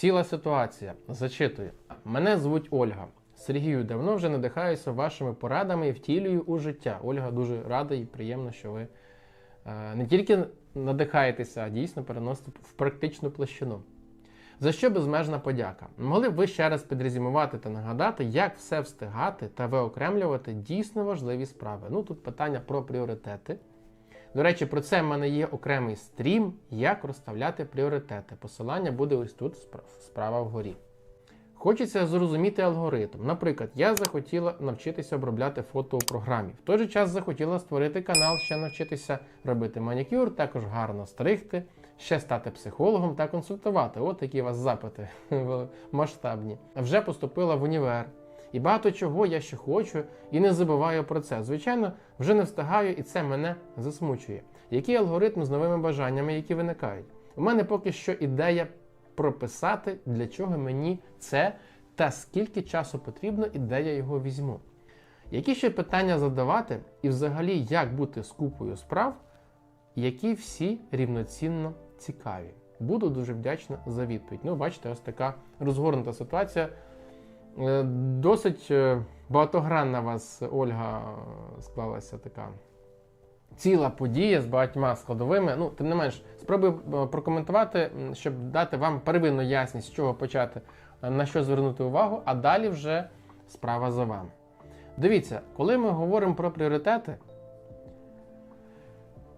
Ціла ситуація. Зачитую. Мене звуть Ольга. Сергію, давно вже надихаюся вашими порадами і втілюю у життя. Ольга дуже рада і приємно, що ви е, не тільки надихаєтеся, а дійсно переносите в практичну площину. За що безмежна подяка? Могли б ви ще раз підрезюмувати та нагадати, як все встигати та виокремлювати дійсно важливі справи? Ну тут питання про пріоритети. До речі, про це в мене є окремий стрім, як розставляти пріоритети. Посилання буде ось тут справа вгорі. Хочеться зрозуміти алгоритм. Наприклад, я захотіла навчитися обробляти фото у програмі. В той же час захотіла створити канал, ще навчитися робити манікюр, також гарно стригти, ще стати психологом та консультувати. От такі у вас запити масштабні. Вже поступила в універ. І багато чого я ще хочу і не забуваю про це. Звичайно, вже не встигаю, і це мене засмучує. Який алгоритм з новими бажаннями, які виникають? У мене поки що ідея прописати, для чого мені це та скільки часу потрібно і де я його візьму. Які ще питання задавати, і взагалі як бути з купою справ, які всі рівноцінно цікаві. Буду дуже вдячна за відповідь. Ну, бачите, ось така розгорнута ситуація. Е, Досить е, багатогранна вас, Ольга, е, склалася така ціла подія з багатьма складовими. Ну, тим не менш, спробую прокоментувати, щоб дати вам первинну ясність, з чого почати, на що звернути увагу, а далі вже справа за вами. Дивіться, коли ми говоримо про пріоритети,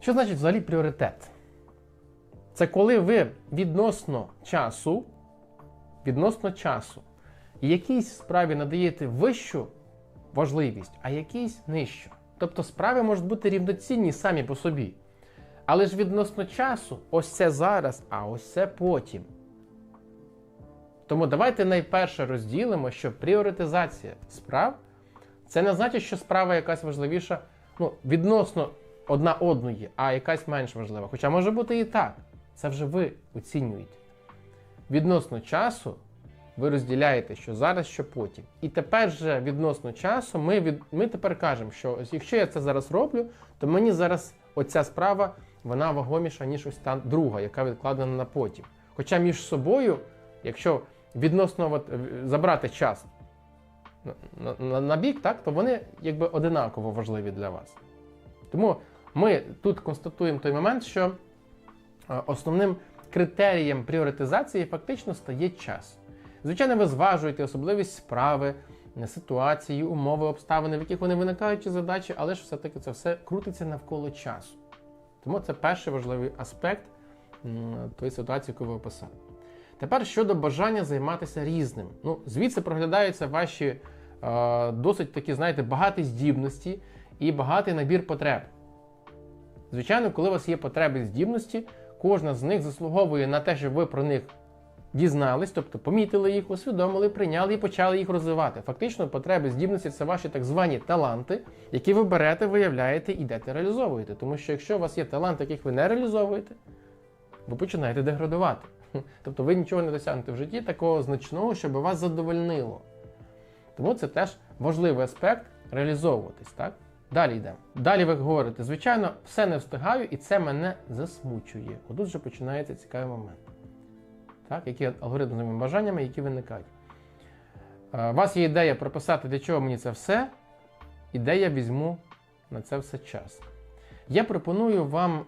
що значить взагалі пріоритет? Це коли ви відносно часу, відносно часу, якійсь справі надаєте вищу важливість, а якійсь нижчу. Тобто справи можуть бути рівноцінні самі по собі. Але ж відносно часу, ось це зараз, а ось це потім. Тому давайте найперше розділимо, що пріоритизація справ це не значить, що справа якась важливіша ну, відносно одна одної, а якась менш важлива. Хоча може бути і так. Це вже ви оцінюєте. Відносно часу ви розділяєте, що зараз, що потім. І тепер же відносно часу ми, від, ми тепер кажемо, що якщо я це зараз роблю, то мені зараз оця справа вона вагоміша, ніж ось та друга, яка відкладена на потім. Хоча між собою, якщо відносно от, е, забрати час на, на, на, бік, так, то вони якби одинаково важливі для вас. Тому ми тут констатуємо той момент, що е, основним критерієм пріоритизації фактично стає час. Звичайно, ви зважуєте особливість справи, ситуації, умови, обставини, в яких вони виникають чи задачі, але ж все-таки це все крутиться навколо часу. Тому це перший важливий аспект тої ситуації, яку ви описали. Тепер щодо бажання займатися різним. Ну, звідси проглядаються ваші е, досить такі, знаєте, багаті здібності і багатий набір потреб. Звичайно, коли у вас є потреби і здібності, кожна з них заслуговує на те, щоб ви про них дізнались, тобто помітили їх, усвідомили, прийняли і почали їх розвивати. Фактично, потреби здібності це ваші так звані таланти, які ви берете, виявляєте і йдете реалізовуєте. Тому що якщо у вас є таланти, яких ви не реалізовуєте, ви починаєте деградувати. Тобто ви нічого не досягнете в житті такого значного, щоб вас задовольнило. Тому це теж важливий аспект реалізовуватись, так? Далі йдемо. Далі ви говорите, звичайно, все не встигаю, і це мене засмучує. Отут вже починається цікавий момент. Так? Які новими бажаннями, які виникають. Е, У вас є ідея прописати, для чого мені це все, і де я візьму на це все час. Я пропоную вам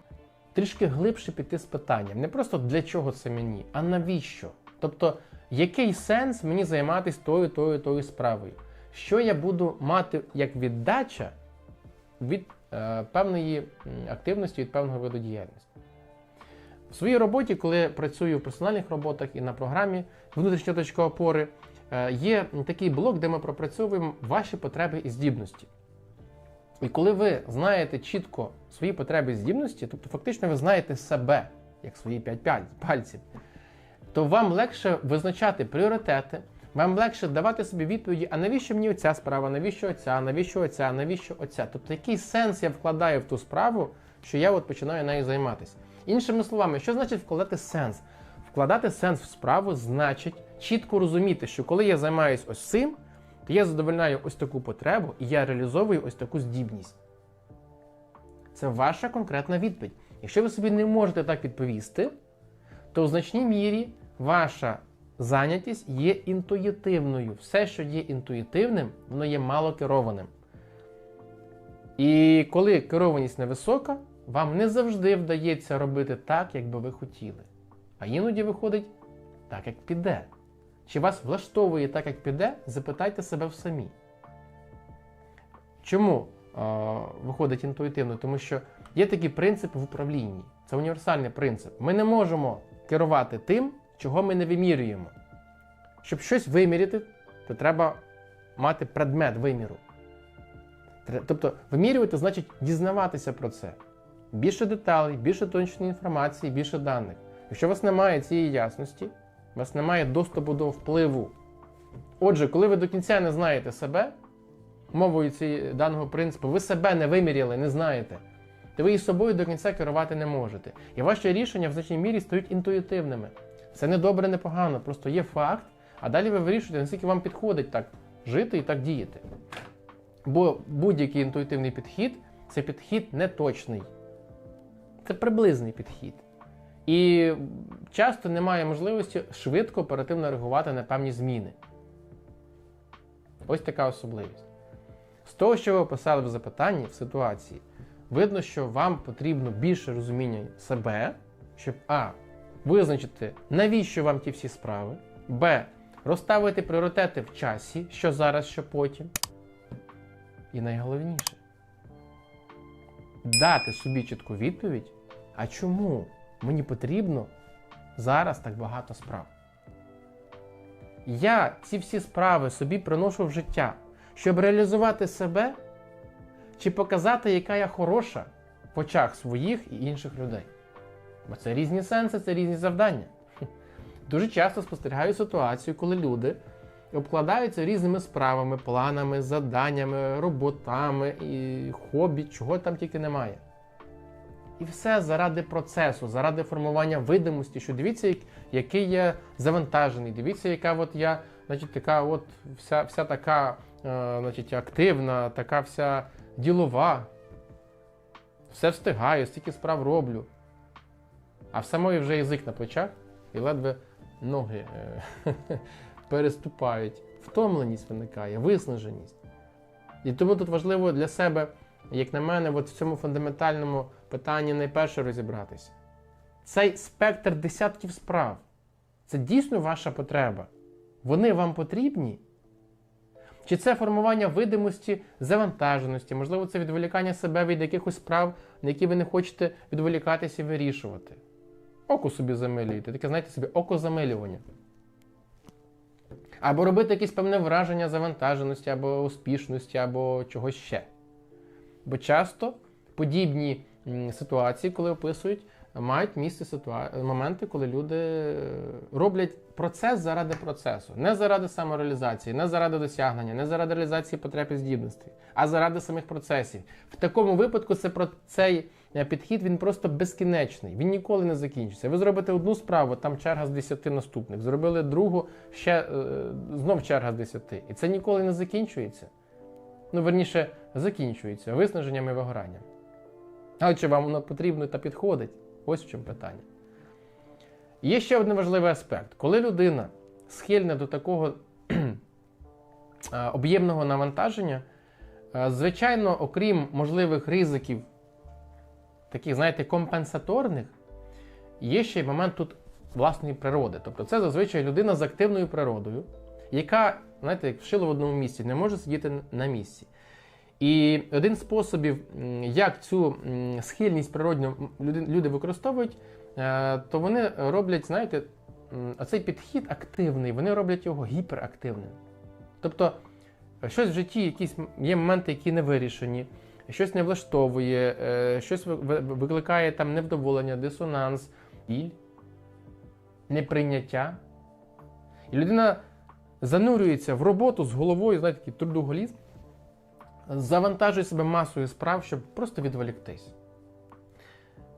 трішки глибше піти з питанням. Не просто для чого це мені, а навіщо? Тобто, який сенс мені займатися тою, тою, тою справою? Що я буду мати як віддача від е, певної активності, від певного виду діяльності? В своїй роботі, коли працюю в персональних роботах і на програмі внутрішня точка опори, е, є такий блок, де ми пропрацьовуємо ваші потреби і здібності. І коли ви знаєте чітко свої потреби і здібності, тобто фактично ви знаєте себе, як свої п'ять пальців, то вам легше визначати пріоритети, вам легше давати собі відповіді, а навіщо мені оця справа, навіщо оця, навіщо оця, навіщо оця. Тобто, який сенс я вкладаю в ту справу, що я от починаю нею займатися. Іншими словами, що значить вкладати сенс? Вкладати сенс в справу значить чітко розуміти, що коли я займаюся ось цим, то я задовольняю ось таку потребу і я реалізовую ось таку здібність. Це ваша конкретна відповідь. Якщо ви собі не можете так відповісти, то в значній мірі ваша зайнятість є інтуїтивною. Все, що є інтуїтивним, воно є мало керованим. І коли керованість невисока, вам не завжди вдається робити так, як би ви хотіли. А іноді виходить так, як піде. Чи вас влаштовує так, як піде, запитайте себе в самі. Чому е, виходить інтуїтивно? Тому що є такий принцип в управлінні. Це універсальний принцип. Ми не можемо керувати тим, чого ми не вимірюємо. Щоб щось виміряти, то треба мати предмет виміру. Тобто вимірювати значить дізнаватися про це. Більше деталей, більше точної інформації, більше даних. Якщо у вас немає цієї ясності, у вас немає доступу до впливу. Отже, коли ви до кінця не знаєте себе, мовою цієї даного принципу, ви себе не виміряли, не знаєте, то ви і собою до кінця керувати не можете. І ваші рішення в значній мірі стають інтуїтивними. Це не добре, не погано, просто є факт, а далі ви вирішуєте, наскільки вам підходить так жити і так діяти. Бо будь-який інтуїтивний підхід це підхід неточний. Це приблизний підхід. І часто немає можливості швидко оперативно реагувати на певні зміни. Ось така особливість. З того, що ви описали в запитанні в ситуації, видно, що вам потрібно більше розуміння себе, щоб А. Визначити, навіщо вам ті всі справи, Б. Розставити пріоритети в часі, що зараз, що потім. І найголовніше дати собі чітку відповідь, а чому мені потрібно зараз так багато справ. Я ці всі справи собі приношу в життя, щоб реалізувати себе чи показати, яка я хороша в очах своїх і інших людей. Бо це різні сенси, це різні завдання. Дуже часто спостерігаю ситуацію, коли люди обкладаються різними справами, планами, заданнями, роботами і хобі, чого там тільки немає. І все заради процесу, заради формування видимості, що дивіться, який я завантажений, дивіться, яка от я, значить, така от вся, вся така е, значить, активна, така вся ділова. Все встигаю, стільки справ роблю. А в самої вже язик на плечах і ледве ноги е, переступають. Втомленість виникає, виснаженість. І тому тут важливо для себе, як на мене, от в цьому фундаментальному питанні найперше розібратися. Цей спектр десятків справ це дійсно ваша потреба. Вони вам потрібні? Чи це формування видимості завантаженості, можливо, це відволікання себе від якихось справ, на які ви не хочете відволікатися і вирішувати? Око собі замилюєте, таке, знаєте собі, окозамилювання. Або робити якесь певне враження завантаженості, або успішності, або чогось ще. Бо часто подібні ситуації, коли описують, мають місце ситуа... моменти, коли люди е, роблять процес заради процесу, не заради самореалізації, не заради досягнення, не заради реалізації потреб і здібностей, а заради самих процесів. В такому випадку це про цей е, підхід він просто безкінечний, він ніколи не закінчиться. Ви зробите одну справу, там черга з 10 наступних. Зробили другу, ще е, знов черга з 10. І це ніколи не закінчується. Ну, верніше, закінчується виснаженням і вигоранням. Але чи вам воно потрібно та підходить? Ось в чому питання. Є ще один важливий аспект. Коли людина схильна до такого об'ємного навантаження, е, звичайно, окрім можливих ризиків, таких, знаєте, компенсаторних, є ще й момент тут власної природи. Тобто це зазвичай людина з активною природою, яка, знаєте, як вшило в одному місці, не може сидіти на місці. І один з способів, як цю схильність природню люди, використовують, е, то вони роблять, знаєте, оцей підхід активний, вони роблять його гіперактивним. Тобто, щось в житті, якісь є моменти, які не вирішені, щось не влаштовує, е, щось ви- ви- викликає там невдоволення, дисонанс, біль, неприйняття. І людина занурюється в роботу з головою, знаєте, такий трудоголізм, завантажує себе масою справ, щоб просто відволіктись.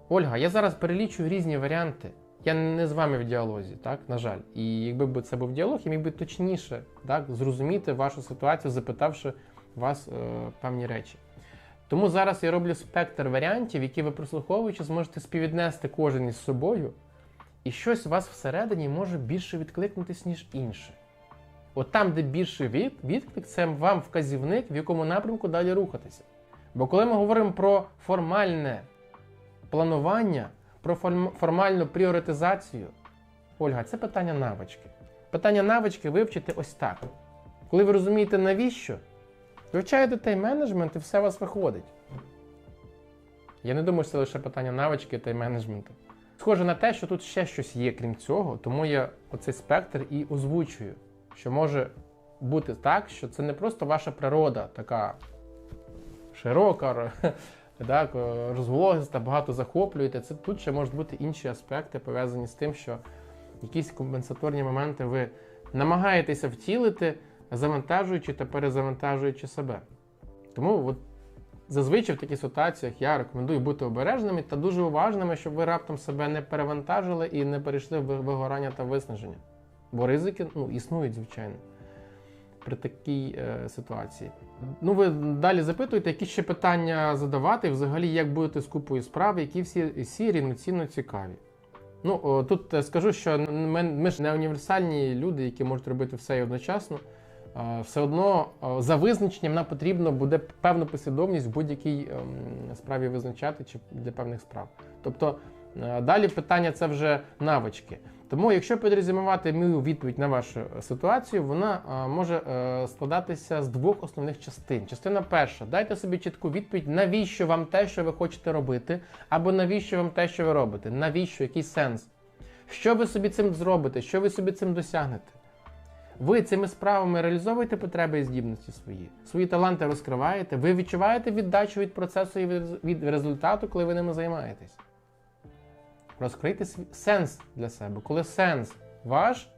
Ольга, я зараз перелічую різні варіанти. Я не з вами в діалозі, так, на жаль. І якби це був діалог, я міг би точніше так, зрозуміти вашу ситуацію, запитавши вас е, певні речі. Тому зараз я роблю спектр варіантів, які ви прослуховуючи, зможете співвіднести кожен із собою і щось у вас всередині може більше відкликнутись, ніж інше. От там, де більше від- відклик, це вам вказівник, в якому напрямку далі рухатися. Бо коли ми говоримо про формальне планування, про формальну пріоритизацію, Ольга, це питання навички. Питання навички вивчити ось так. Коли ви розумієте, навіщо, вивчаєте тайм-менеджмент і все у вас виходить. Я не думаю, що це лише питання навички та менеджменту. Схоже на те, що тут ще щось є, крім цього, тому я оцей спектр і озвучую, що може бути так, що це не просто ваша природа така широка, ро- так, розлогиста, багато захоплюєте. Це тут ще можуть бути інші аспекти, пов'язані з тим, що якісь компенсаторні моменти ви намагаєтеся втілити, завантажуючи та перезавантажуючи себе. Тому от Зазвичай в таких ситуаціях я рекомендую бути обережними та дуже уважними, щоб ви раптом себе не перевантажили і не перейшли в вигорання та виснаження. Бо ризики ну, існують, звичайно, при такій е, ситуації. Ну, ви далі запитуєте, які ще питання задавати, взагалі, як будете з купою справ, які всі, всі рівноцінно цікаві. Ну, о, тут е, скажу, що ми, ми ж не універсальні люди, які можуть робити все і одночасно. Е, Все одно е, за визначенням нам потрібно буде певну послідовність в будь-якій ем, справі визначати чи для певних справ. Тобто далі питання це вже навички. Тому, якщо підрезюмувати мою відповідь на вашу ситуацію, вона е, може е, складатися з двох основних частин. Частина перша: дайте собі чітку відповідь, навіщо вам те, що ви хочете робити, або навіщо вам те, що ви робите, навіщо, який сенс? Що ви собі цим зробите, що ви собі цим досягнете? Ви цими справами реалізовуєте потреби і здібності свої, свої таланти розкриваєте, ви відчуваєте віддачу від процесу і від- результату, коли ви ними займаєтесь. Розкрийте сенс для себе. Коли сенс ваш,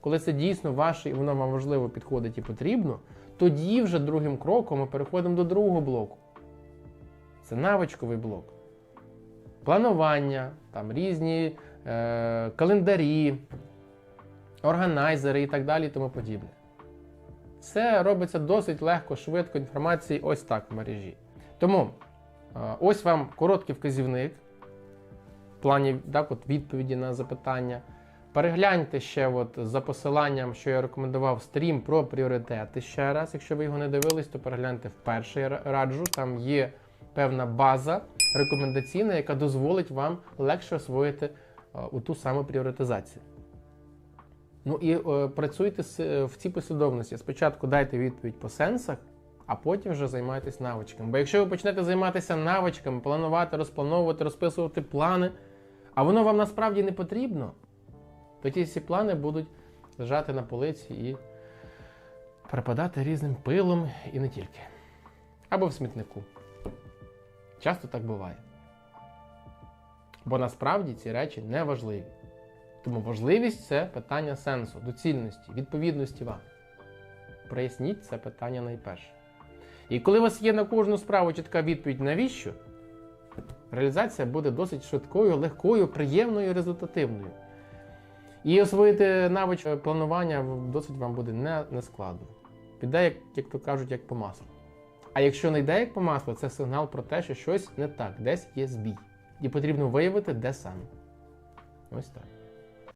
коли це дійсно ваше і воно вам важливо підходить і потрібно, тоді вже другим кроком ми переходимо до другого блоку. Це навичковий блок. Планування, там різні е, календарі, органайзери і так далі тому подібне. Це робиться досить легко, швидко, інформації ось так в мережі. Тому е, ось вам короткий вказівник плані так, от, відповіді на запитання. Перегляньте ще от, за посиланням, що я рекомендував стрім про пріоритети ще раз. Якщо ви його не дивились, то перегляньте вперше я раджу. Там є певна база рекомендаційна, яка дозволить вам легше освоїти е, у ту саму пріоритизацію. Ну і е, працюйте е, в цій послідовності. Спочатку дайте відповідь по сенсах, а потім вже займайтесь навичками. Бо якщо ви почнете займатися навичками, планувати, розплановувати, розписувати плани, а воно вам насправді не потрібно, то ті всі плани будуть лежати на полиці і припадати різним пилом і не тільки. Або в смітнику. Часто так буває. Бо насправді ці речі не важливі. Тому важливість це питання сенсу, доцільності, відповідності вам. Проясніть це питання найперше. І коли у вас є на кожну справу чітка відповідь, навіщо, реалізація буде досить швидкою, легкою, приємною результативною. І освоїти навич планування досить вам буде не, не складно. Піде, як, як то кажуть, як по маслу. А якщо не йде як по маслу, це сигнал про те, що щось не так, десь є збій. І потрібно виявити, де саме. Ось так.